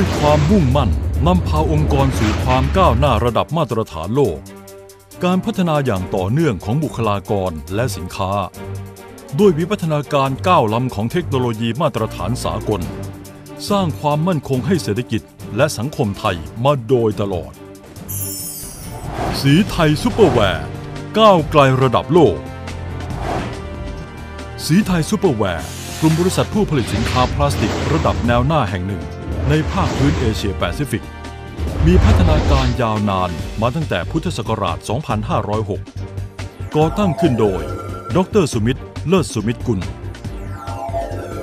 ด้วยความมุ่งมั่นนำพาองค์กรสู่ความก้าวหน้าระดับมาตรฐานโลก การพัฒนาอย่างต่อเนื่องของบุคลากรและสินค้า ด้วยวิวัฒนาการก้าวล้ำของเทคโนโลยีมาตรฐานสากล สร้างความมั่นคงให้เศรษฐกิจและสังคมไทยมาโดยตลอด สีไทยซุปเปอร์แวร์ก้าวไกลระดับโลก สีไทยซุปเปอร์แวร์กลุ่มบริษัทผู้ผลิตสินค้าพลาสติกระดับแนวหน้าแห่งหนึ่ง ในภาคพื้นเอเชียแปซิฟิก มีพัฒนาการยาวนานมาตั้งแต่พุทธศักราช 2506 ก่อตั้งขึ้นโดย ดรสุมิตรเลิศสุมิตรกุล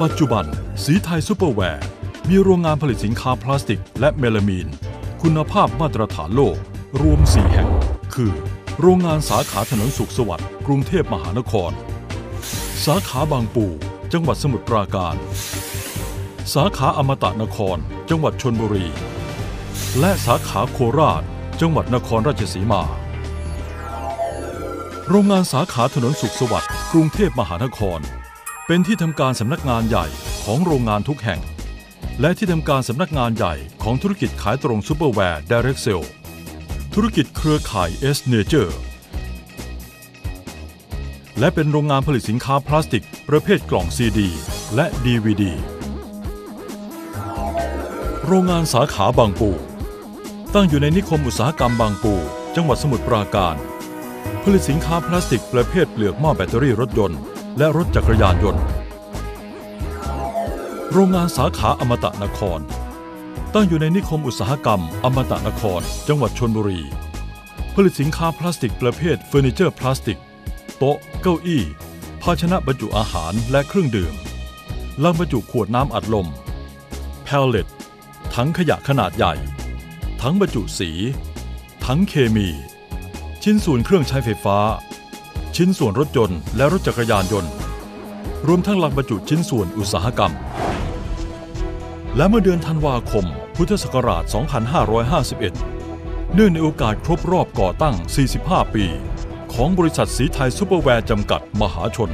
ปัจจุบัน สีไทยซูเปอร์แวร์ มีโรงงานผลิตสินค้าพลาสติก และเมลามีน คุณภาพมาตรฐานโลก รวม 4 แห่ง คือ โรงงานสาขาถนนสุขสวัสดิ์กรุงเทพมหานคร สาขาบางปู จังหวัดสมุทรปราการ สาขาอมตะนคร จังหวัดชนบุรี และสาขาโคราช จังหวัดนครราชสีมา โรงงานสาขาถนนสุขสวัสดิ์กรุงเทพมหานคร เป็นที่ทำการสำนักงานใหญ่ของโรงงานทุกแห่ง และที่ทำการสำนักงานใหญ่ของธุรกิจขายตรงซูเปอร์แวร์ Direct Sale ธุรกิจเครือข่าย S Nature และเป็นโรงงานผลิตสินค้าพลาสติก ประเภทกล่องซีดี และ DVD โรงงานสาขาบางปู ตั้งอยู่ในนิคมอุตสาหกรรมบางปู จังหวัดสมุทรปราการ ผลิตสินค้าพลาสติกประเภทเปลือกหม้อแบตเตอรี่รถยนต์และรถจักรยานยนต์ โรงงานสาขาอมตะนคร ตั้งอยู่ในนิคมอุตสาหกรรม อมตะนคร จังหวัดชนบุรี ผลิตสินค้าพลาสติกประเภทเฟอร์นิเจอร์พลาสติก โต๊ะ เก้าอี้ ภาชนะบรรจุอาหารและเครื่องดื่มลังบรรจุขวดน้ำอัดลม แพลเลต ถังขยะขนาดใหญ่ถังบรรจุสีถังเคมี ชิ้นส่วนเครื่องใช้ไฟฟ้า ชิ้นส่วนรถยนต์และรถจักรยานยนต์ รวมทั้งหลังบรรจุชิ้นส่วนอุตสาหกรรม และเมื่อเดือนธันวาคม พุทธศักราช 2551 เนื่องในโอกาสครบรอบก่อตั้ง 45 ปี ของบริษัทสีไทยซูเปอร์แวร์จำกัดมหาชน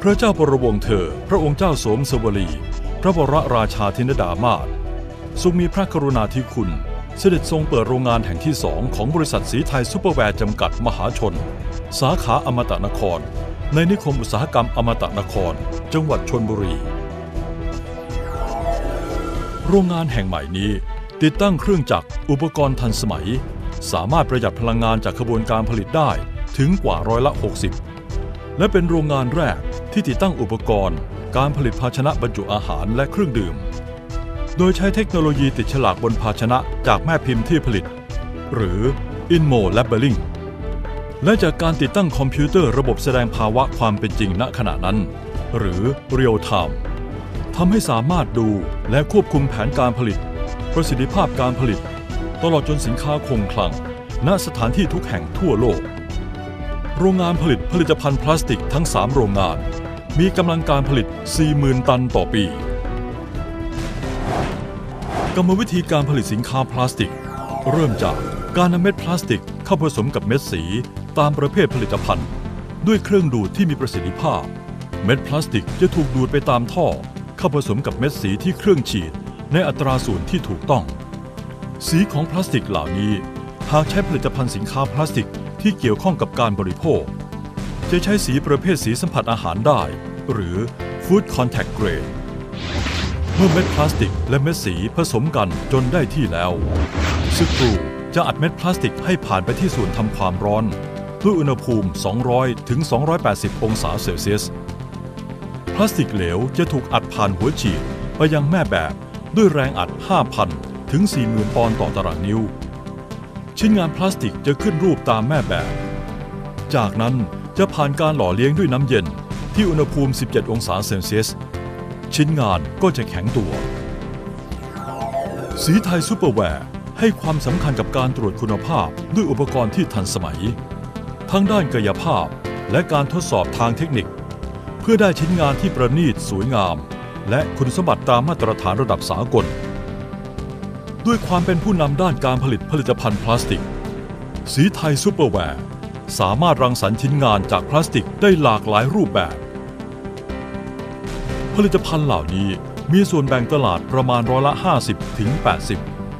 พระเจ้าบระวงเธอ พระองค์เจ้าสมสวลีพระบรราชาธินดามาศ ทรงมีพระกรุณาธิคุณ เสด็จทรงเปิดโรงงานแห่งที่สองของบริษัทสีไทยซูเปอร์แวร์จำกัดมหาชน สาขาอมตะนคร ในนิคมอุตสาหกรรมอมตะนคร จังหวัดชนบุรี โรงงานแห่งใหม่นี้ ติดตั้งเครื่องจักรอุปกรณ์ทันสมัย สามารถประหยัดพลังงานจากขบวนการผลิตได้ถึงกว่าร้อยละ 60 และเป็นโรงงานแรกที่ติดตั้งอุปกรณ์ การผลิตภาชนะบรรจุอาหารและเครื่องดื่ม โดยใช้เทคโนโลยีติดฉลากบนภาชนะจากแม่พิมพ์ที่ผลิต หรือ Inmo Labeling และจากการติดตั้งคอมพิวเตอร์ระบบแสดงภาวะความเป็นจริงณขณะนั้น หรือ Real Time ทำให้สามารถดูและควบคุมแผนการผลิต ประสิทธิภาพการผลิต ตลอดจนสินค้าคงคลัง ณสถานที่ทุกแห่งทั่วโลก โรงงานผลิตผลิตภัณฑ์พลาสติกทั้ง 3 โรงงาน มีกำลังการผลิต 40,000 ตันต่อปี กรรมวิธีการผลิตสินค้าพลาสติก เริ่มจากการนำเม็ดพลาสติกเข้าผสมกับเม็ดสี ตามประเภทผลิตภัณฑ์ ด้วยเครื่องดูดที่มีประสิทธิภาพ เม็ดพลาสติกจะถูกดูดไปตามท่อ เข้าผสมกับเม็ดสีที่เครื่องฉีด ในอัตราส่วนที่ถูกต้อง สีของพลาสติกเหล่านี้หากใช้ผลิตภัณฑ์สินค้าพลาสติกที่เกี่ยวข้องกับการบริโภค จะใช้สีประเภทสีสัมผัสอาหารได้ หรือ Food Contact Grade เมื่อเม็ดพลาสติกและเม็ดสีผสมกันจนได้ที่แล้วสกรูจะอัดเม็ดพลาสติกให้ผ่านไปที่ส่วนทำความร้อนด้วยอุณหภูมิ 200 ถึง 280 องศาเซลเซียส พลาสติกเหลวจะถูกอัดผ่านหัวฉีดไปยังแม่แบบด้วยแรงอัด 5,000 ถึง 40,000 ปอนด์ต่อตารางนิ้ว ชิ้นงานพลาสติกจะขึ้นรูปตามแม่แบบ จากนั้นจะผ่านการหล่อเลี้ยงด้วยน้ำเย็นที่อุณหภูมิ 17 องศาเซลเซียส ชิ้นงานก็จะแข็งตัว สีไทยซูเปอร์แวร์ให้ความสำคัญกับการตรวจคุณภาพด้วยอุปกรณ์ที่ทันสมัย ทั้งด้านกายภาพและการทดสอบทางเทคนิค เพื่อได้ชิ้นงานที่ประณีตสวยงาม และคุณสมบัติตามมาตรฐานระดับสากล ด้วยความเป็นผู้นำด้านการผลิตผลิตภัณฑ์พลาสติก สีไทยซูเปอร์แวร์สามารถรังสรรค์ชิ้นงานจากพลาสติกได้หลากหลายรูปแบบ ผลิตภัณฑ์เหล่านี้มีส่วนแบ่งตลาดประมาณร้อยละ 50 ถึง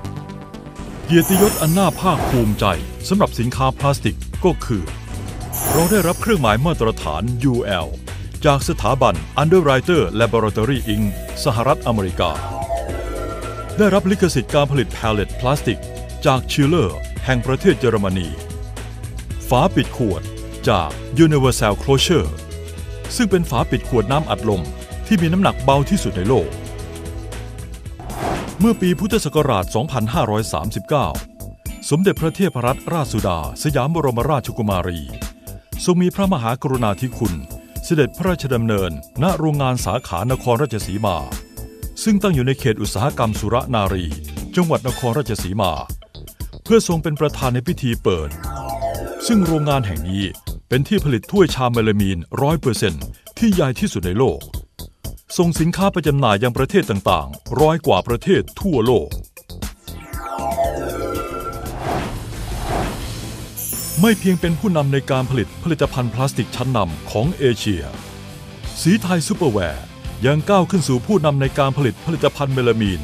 80 เกียรติยศอันน่าภาคภูมิใจสำหรับสินค้าพลาสติกก็คือ เราได้รับเครื่องหมายมาตรฐาน UL จากสถาบัน Underwriter Laboratory Inc. สหรัฐอเมริกา ได้รับลิขสิทธิ์การผลิตแพลเลตพลาสติก จากชิลเลอร์แห่งประเทศเยอรมนี ฝาปิดขวดจาก Universal Closure ซึ่งเป็นฝาปิดขวดน้ำอัดลม ที่มีน้ำหนักเบาที่สุดในโลก เมื่อปีพุทธศักราช 2539 สมเด็จพระเทพรัตนราชสุดา สยามบรมราชกุมารี ทรงมีพระมหากรุณาธิคุณ เสด็จพระราชดำเนิน ณโรงงานสาขานครราชสีมา ซึ่งตั้งอยู่ในเขตอุตสาหกรรมสุรนารี จังหวัดนครราชสีมา เพื่อทรงเป็นประธานในพิธีเปิด ซึ่งโรงงานแห่งนี้เป็นที่ผลิตถ้วยชามเมลามีนร้อยเปอร์เซ็นที่ใหญ่ที่สุดในโลก ส่งสินค้าไปจำหน่ายยังประเทศต่างๆ ร้อยกว่าประเทศทั่วโลก ไม่เพียงเป็นผู้นำในการผลิตผลิตภัณฑ์พลาสติกชั้นนำของเอเชีย สีไทยซูเปอร์แวร์ยังก้าวขึ้นสู่ผู้นำในการผลิตผลิตภัณฑ์เมลามีน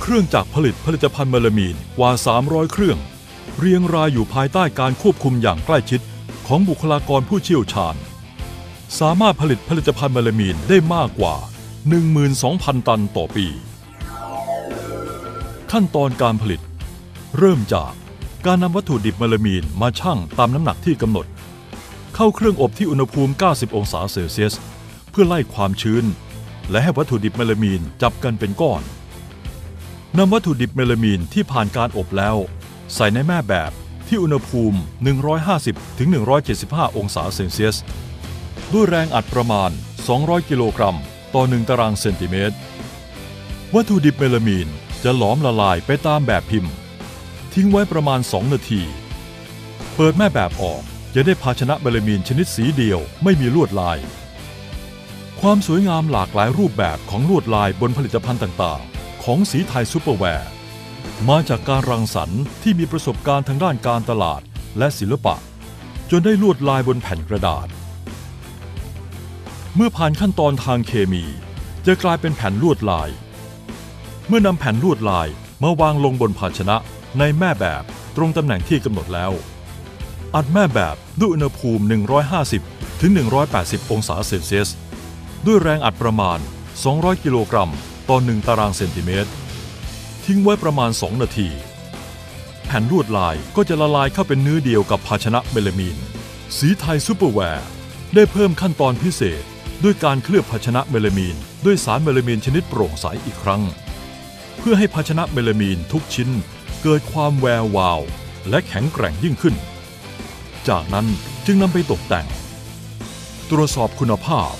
เครื่องจักรผลิตผลิตภัณฑ์เมลามีนกว่า 300 เครื่อง เรียงรายอยู่ภายใต้การควบคุมอย่างใกล้ชิดของบุคลากรผู้เชี่ยวชาญ สามารถผลิตผลิตภัณฑ์เมลามีนได้มากกว่า 12,000 ตันต่อปี ขั้นตอนการผลิต เริ่มจากการนำวัตถุดิบเมลามีนมาชั่งตามน้ำหนักที่กำหนด เข้าเครื่องอบที่อุณหภูมิ 90 องศาเซลเซียส เพื่อไล่ความชื้น และให้วัตถุดิบเมลามีนจับกันเป็นก้อนนำวัตถุดิบเมลามีนที่ผ่านการอบแล้ว ใส่ในแม่แบบที่อุณหภูมิ 150-175 องศาเซลเซียส ด้วยแรงอัดประมาณ 200 กิโลกรัม ต่อ 1 ตารางเซนติเมตร วัตถุดิบเมลามีนจะหลอมละลายไปตามแบบพิมพ์ ทิ้งไว้ประมาณ 2 นาที เปิดแม่แบบออกจะได้ภาชนะเมลามีนชนิดสีเดียวไม่มีลวดลาย ความสวยงามหลากหลายรูปแบบของลวดลายบนผลิตภัณฑ์ต่างๆ ของสีไทยซูเปอร์แวร์ มาจากการรังสรรค์ที่มีประสบการณ์ทางด้านการตลาดและศิลปะ จนได้ลวดลายบนแผ่นกระดาษ เมื่อผ่านขั้นตอนทางเคมี จะกลายเป็นแผ่นลวดลาย เมื่อนำแผ่นลวดลายมาวางลงบนภาชนะในแม่แบบตรงตำแหน่งที่กำหนดแล้ว อัดแม่แบบด้วยอุณหภูมิ 150 ถึง 180 องศาเซลเซียส ด้วยแรงอัดประมาณ 200 กิโลกรัมต่อ 1 ตารางเซนติเมตร ทิ้งไว้ประมาณ 2 นาที แผ่นลวดลายก็จะละลายเข้าเป็นเนื้อเดียวกับภาชนะเมลามีน สีไทยซูเปอร์แวร์ ได้เพิ่มขั้นตอนพิเศษ ด้วยการเคลือบภาชนะเมลามีน ด้วยสารเมลามีนชนิดโปร่งใสอีกครั้ง เพื่อให้ภาชนะเมลามีนทุกชิ้นเกิดความแวววาว และแข็งแกร่งยิ่งขึ้น จากนั้นจึงนำไปตกแต่ง ตรวจสอบคุณภาพ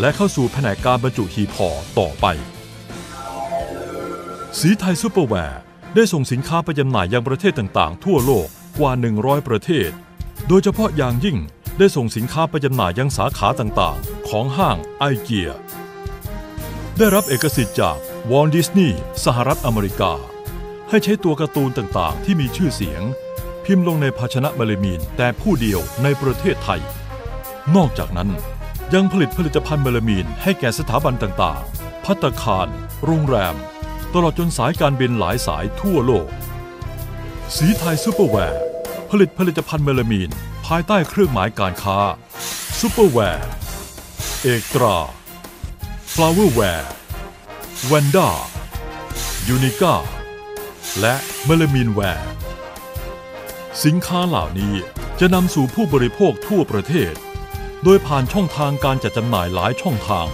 และเข้าสู่แผนกการบรรจุหีบห่อต่อไป สีไทยซูเปอร์แวร์ได้ส่งสินค้าไปจำหน่ายยังประเทศต่างๆ ทั่วโลกกว่า 100 ประเทศ โดยเฉพาะอย่างยิ่ง ได้ส่งสินค้าไปจำหน่ายยังสาขาต่างๆ ของห้างไอเกีย ได้รับเอกสิทธิ์จากวอลดิสนีย์สหรัฐอเมริกา ให้ใช้ตัวการ์ตูนต่างๆ ที่มีชื่อเสียง พิมพ์ลงในภาชนะเมลามีนแต่ผู้เดียวในประเทศไทย นอกจากนั้นยังผลิตผลิตภัณฑ์เมลามีนให้แก่สถาบันต่างๆ พัตตาคาร โรงแรม ตลอดจนสายการบินหลายสายทั่วโลก สีไทยซูเปอร์แวร์ผลิตผลิตภัณฑ์เมลามีนายใต้เครื่องหมายการค้าซูเปอร์แวร์เอกตราฟลาวเวอร์แวร์แวนด้ายูนิก้าและเมลามีนแวร์ สินค้าเหล่านี้จะนำสู่ผู้บริโภคทั่วประเทศ โดยผ่านช่องทางการจัดจำหน่ายหลายช่องทาง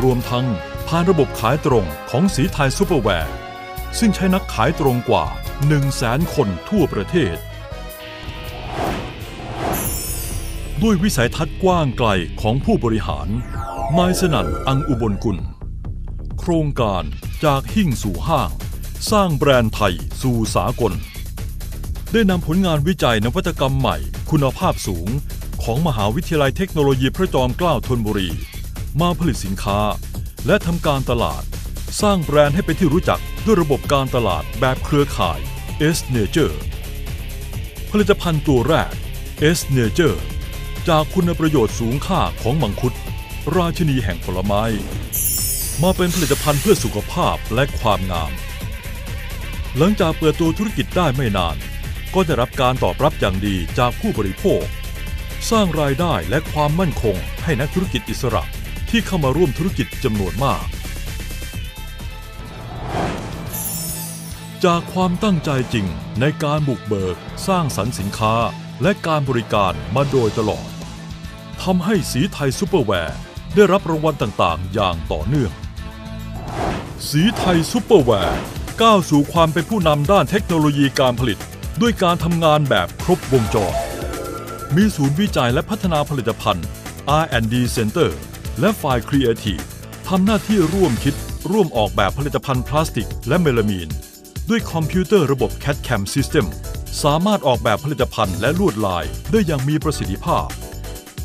รวมทั้งผ่านระบบขายตรงของสีไทยซูเปอร์แวร์ ซึ่งใช้นักขายตรงกว่า 1 0 0 0 0แสนคนทั่วประเทศ ด้วยวิสัยทัศน์กว้างไกลของผู้บริหารนายสนั่นอังอุบลกุล โครงการจากหิ่งสู่ห้าง สร้างแบรนด์ไทยสู่สากล ได้นำผลงานวิจัยนวัตกรรมใหม่คุณภาพสูงของมหาวิทยาลัยเทคโนโลยีพระจอมเกล้าธนบุรี มาผลิตสินค้า และทำการตลาด สร้างแบรนด์ให้เป็นที่รู้จักด้วยระบบการตลาดแบบเครือข่าย S Nature ผลิตภัณฑ์ตัวแรก S Nature จากคุณประโยชน์สูงค่าของมังคุด ราชินีแห่งผลไม้ มาเป็นผลิตภัณฑ์เพื่อสุขภาพและความงาม หลังจากเปิดตัวธุรกิจได้ไม่นาน ก็ได้รับการตอบรับอย่างดีจากผู้บริโภค สร้างรายได้และความมั่นคงให้นักธุรกิจอิสระที่เข้ามาร่วมธุรกิจจำนวนมาก จากความตั้งใจจริงในการบุกเบิก สร้างสรรค์สินค้าและการบริการมาโดยตลอด ทำให้สีไทยซูเปอร์แวร์ได้รับรางวัลต่างๆ อย่างต่อเนื่อง สีไทยซูเปอร์แวร์ก้าวสู่ความเป็นผู้นำด้านเทคโนโลยีการผลิต ด้วยการทำงานแบบครบวงจร มีศูนย์วิจัยและพัฒนาผลิตภัณฑ์ R&D Center และฝ่าย Creative ทำหน้าที่ร่วมคิด ร่วมออกแบบผลิตภัณฑ์พลาสติก และเมลามีน ด้วยคอมพิวเตอร์ระบบ CAD-CAM System สามารถออกแบบผลิตภัณฑ์และลวดลายได้อย่างมีประสิทธิภาพ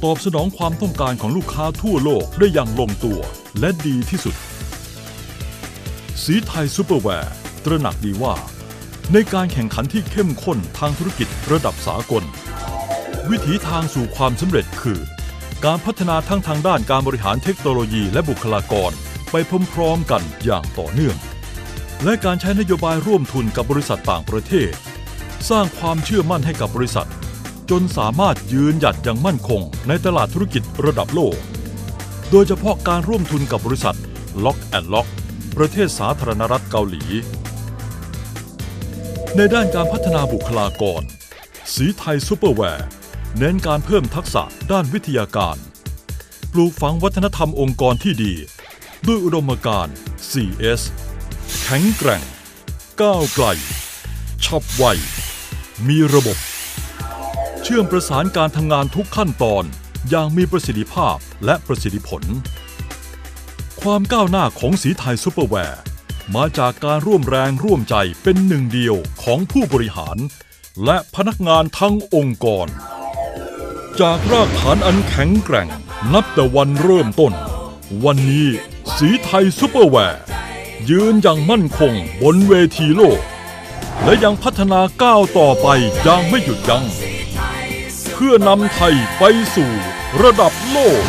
ตอบสนองความต้องการของลูกค้าทั่วโลกได้อย่างลงตัวและดีที่สุด สีไทยซูเปอร์แวร์ ตระหนักดีว่า ในการแข่งขันที่เข้มข้นทางธุรกิจระดับสากล วิถีทางสู่ความสำเร็จคือ การพัฒนาทั้งทางด้านการบริหารเทคโนโลยีและบุคลากร ไปพร้อมๆกันอย่างต่อเนื่อง และการใช้นโยบายร่วมทุนกับบริษัทต่างประเทศ สร้างความเชื่อมั่นให้กับบริษัท จนสามารถยืนหยัดอย่างมั่นคงในตลาดธุรกิจระดับโลก โดยเฉพาะการร่วมทุนกับบริษัท Lock and Lock ประเทศสาธารณรัฐเกาหลี ในด้านการพัฒนาบุคลากร สีไทยซูเปอร์แวร์ เน้นการเพิ่มทักษะด้านวิทยาการ ปลูกฝังวัฒนธรรมองค์กรที่ดี ด้วยอุดมการณ์ 4S แข็งแกร่ง ก้าวไกลฉับไว มีระบบ ชื่อมประสานการทำงานทุกขั้นตอน อย่างมีประสิทธิภาพและประสิทธิผล ความก้าวหน้าของสีไทยซูเปอร์แวร์ มาจากการร่วมแรงร่วมใจเป็นหนึ่งเดียวของผู้บริหาร และพนักงานทั้งองค์กร จากรากฐานอันแข็งแกร่ง นับแต่วันเริ่มต้น วันนี้สีไทยซูเปอร์แวร์ยืนอย่างมั่นคงบนเวทีโลก และยังพัฒนาก้าวต่อไปอย่างไม่หยุดยัง้ง เพื่อนำไทยไปสู่ระดับโลก